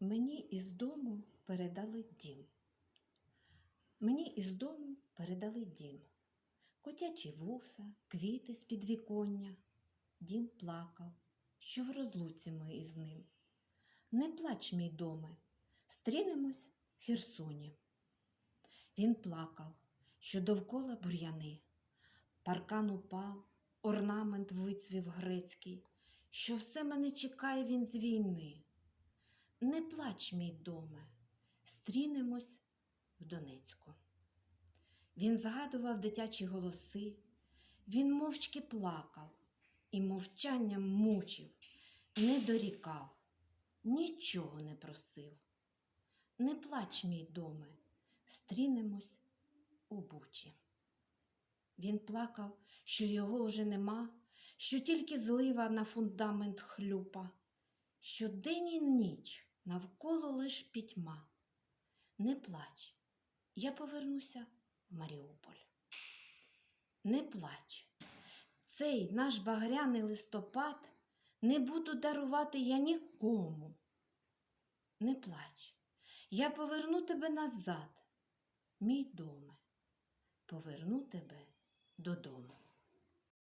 Мені із дому передали дім. Мені із дому передали дім. Котячі вуса, квіти з підвіконня. Дім плакав, що в розлуці ми із ним. Не плач, мій доме, стрінемось в Херсоні. Він плакав, що довкола бур'яни. Паркан упав, орнамент вицвів грецький, що все мене чекає він з війни. Не плач, мій доме, стрінемось в Донецьку. Він згадував дитячі голоси, він мовчки плакав і мовчанням мучив, не дорікав, нічого не просив. Не плач, мій доме, стрінемось у бучі. Він плакав, що його вже нема, що тільки злива на фундамент хлюпа, що день і ніч навколо лиш пітьма. Не плач, я повернуся в Маріуполь. Не плач, цей наш багряний листопад не буду дарувати я нікому. Не плач, я поверну тебе назад, мій доме, поверну тебе додому.